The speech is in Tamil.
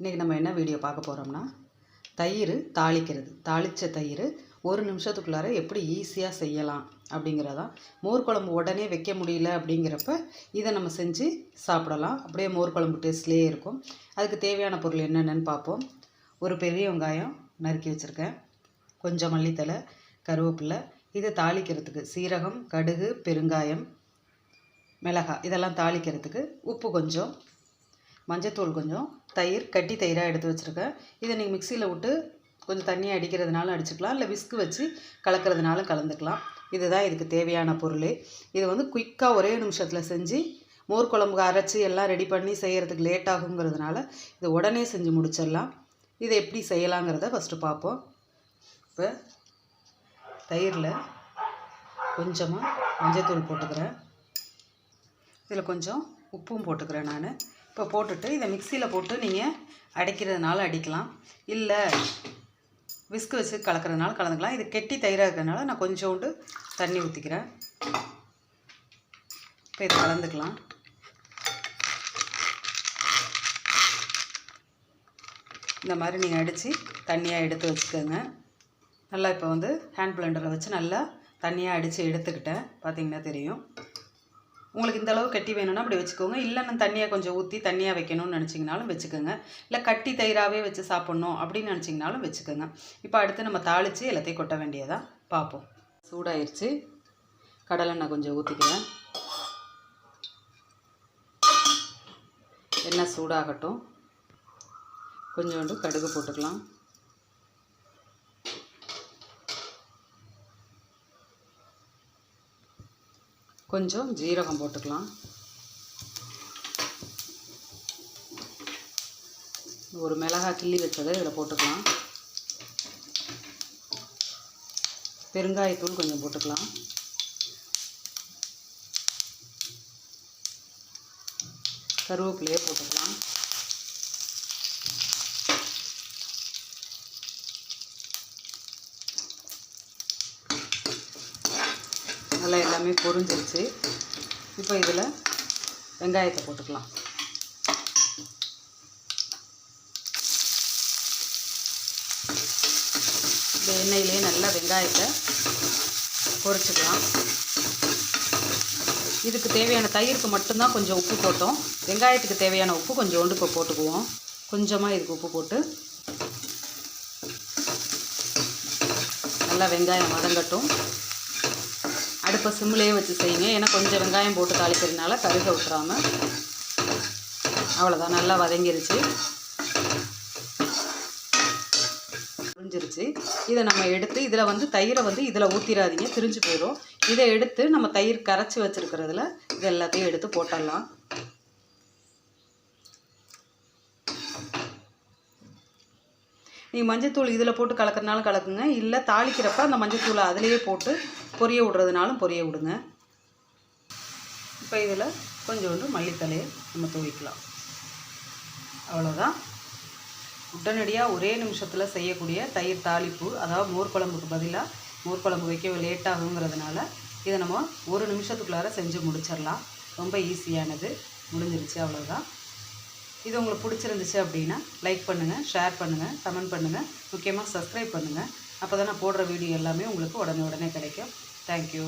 இன்றைக்கி நம்ம என்ன வீடியோ பார்க்க போகிறோம்னா தயிர் தாளிக்கிறது. தாளித்த தயிர் ஒரு நிமிஷத்துக்குள்ளார எப்படி ஈஸியாக செய்யலாம் அப்படிங்கிறதான். மோர் குழம்பு உடனே வைக்க முடியல அப்படிங்கிறப்ப இதை நம்ம செஞ்சு சாப்பிடலாம். அப்படியே மோர் குழம்பு டேஸ்ட்லேயே இருக்கும். அதுக்கு தேவையான பொருள் என்னென்னு பார்ப்போம். ஒரு பெரிய வெங்காயம் நறுக்கி வச்சுருக்கேன். கொஞ்சம் மல்லித்தலை கருவேப்பிலை. இதை தாளிக்கிறதுக்கு சீரகம் கடுகு பெருங்காயம் மிளகாய் இதெல்லாம் தாளிக்கிறதுக்கு உப்பு கொஞ்சம் மஞ்சத்தூள் கொஞ்சம் தயிர் கட்டி தயிராக எடுத்து வச்சுருக்கேன். இதை நீங்கள் மிக்சியில் விட்டு கொஞ்சம் தண்ணி அடிக்கிறதுனாலும் அடிச்சுக்கலாம். இல்லை விஸ்கு வச்சு கலக்கிறதுனாலும் கலந்துக்கலாம். இதுதான் இதுக்கு தேவையான பொருள். இது வந்து குயிக்காக ஒரே நிமிஷத்தில் செஞ்சு மோர் குழம்புக்கு அரைச்சி எல்லாம் ரெடி பண்ணி செய்கிறதுக்கு லேட் ஆகுங்கிறதுனால இதை உடனே செஞ்சு முடிச்சிடலாம். இதை எப்படி செய்யலாங்கிறத ஃபஸ்ட்டு பார்ப்போம். இப்போ தயிரில் கொஞ்சமாக மஞ்சத்தூள் போட்டுக்கிறேன். இதில் கொஞ்சம் உப்பும் போட்டுக்கிறேன் நான். இப்போ போட்டுட்டு இதை மிக்சியில் போட்டு நீங்கள் அடைக்கிறதுனால அடிக்கலாம். இல்லை விஸ்கு வச்சு கலக்கிறதுனால கலந்துக்கலாம். இது கெட்டி தயிராக இருக்கிறதுனால நான் கொஞ்சோண்டு தண்ணி ஊற்றிக்கிறேன். இப்போ இதை கலந்துக்கலாம். இந்த மாதிரி நீங்கள் அடித்து தண்ணியாக எடுத்து வச்சுக்கோங்க. நல்லா இப்போ வந்து ஹேண்ட் பிளெண்டரை வச்சு நல்லா தண்ணியாக அடித்து எடுத்துக்கிட்டேன். பார்த்தீங்கன்னா தெரியும். உங்களுக்கு இந்த அளவு கட்டி வேணும்னா அப்படி வச்சுக்கோங்க. இல்லை நான் தண்ணியாக கொஞ்சம் ஊற்றி தண்ணியாக வைக்கணும்னு நினச்சிங்கனாலும் வச்சுக்கோங்க. இல்லை கட்டி தயிராகவே வச்சு சாப்பிட்ணும் அப்படின்னு நினச்சிங்கனாலும் வச்சுக்கோங்க. இப்போ அடுத்து நம்ம தாளித்து எல்லாத்தையும் கொட்ட வேண்டியதாக பார்ப்போம். சூடாயிருச்சு. கடலெண்ணெய் கொஞ்சம் ஊற்றிக்கிறேன் எண்ணெய் சூடாகட்டும். கொஞ்சோண்டு கடுகு போட்டுக்கலாம். கொஞ்சம் ஜீரகம் போட்டுக்கலாம். ஒரு மிளகாய் கிள்ளி வச்சதை இதில் போட்டுக்கலாம். பெருங்காயத்தூள் கொஞ்சம் போட்டுக்கலாம். கருவேப்பிலையே போட்டுக்கலாம். நல்லா எல்லாமே பொரிஞ்சிருச்சு. இப்போ இதில் வெங்காயத்தை போட்டுக்கலாம். இந்த எண்ணெயிலே நல்லா வெங்காயத்தை பொரிச்சுக்கலாம். இதுக்கு தேவையான தயிருக்கு மட்டும்தான் கொஞ்சம் உப்பு போட்டோம். வெங்காயத்துக்கு தேவையான உப்பு கொஞ்சோண்டு இப்போ போட்டுக்குவோம். கொஞ்சமாக இதுக்கு உப்பு போட்டு நல்லா வெங்காயம் வதங்கட்டும். அடுப்பை சிம்லேயே வச்சு செய்யுங்க. ஏன்னா கொஞ்சம் வெங்காயம் போட்டு தாளிக்கிறதுனால கருக விட்டுறாம. அவ்வளோதான் நல்லா வதங்கிருச்சு. புரிஞ்சிருச்சு. இதை நம்ம எடுத்து இதில் வந்து தயிரை வந்து இதில் ஊற்றிடாதீங்க திரிஞ்சு போயிடும் இதை எடுத்து நம்ம தயிர் கரைச்சி வச்சுருக்கிறதுல இது எல்லாத்தையும் எடுத்து போட்டுடலாம் நீங்கள் மஞ்சத்தூள் இதில் போட்டு கலக்கிறனாலும் கலக்குங்க. இல்லை தாளிக்கிறப்ப அந்த மஞ்சத்தூளை அதிலேயே போட்டு பொரிய விடுறதுனாலும் பொரிய விடுங்க. இப்போ இதில் கொஞ்சோண்டு மல்லித்தலையை நம்ம தூவிக்கலாம். அவ்வளோதான். உடனடியாக ஒரே நிமிஷத்தில் செய்யக்கூடிய தயிர் தாளிப்பு அதாவது மோர் குழம்புக்கு பதிலாக மோர் குழம்பு வைக்க லேட் ஆகுங்கிறதுனால இதை நம்ம ஒரு நிமிஷத்துக்குள்ளார செஞ்சு முடிச்சிடலாம். ரொம்ப ஈஸியானது. முடிஞ்சிருச்சு அவ்வளோதான். இது உங்களுக்கு பிடிச்சிருந்துச்சு அப்படின்னா லைக் பண்ணுங்கள் ஷேர் பண்ணுங்கள் கமெண்ட் பண்ணுங்கள் முக்கியமாக சப்ஸ்கிரைப் பண்ணுங்கள் அப்போ தான் நான் போடுற வீடியோ எல்லாமே உங்களுக்கு உடனே உடனே கிடைக்கும். தேங்க்யூ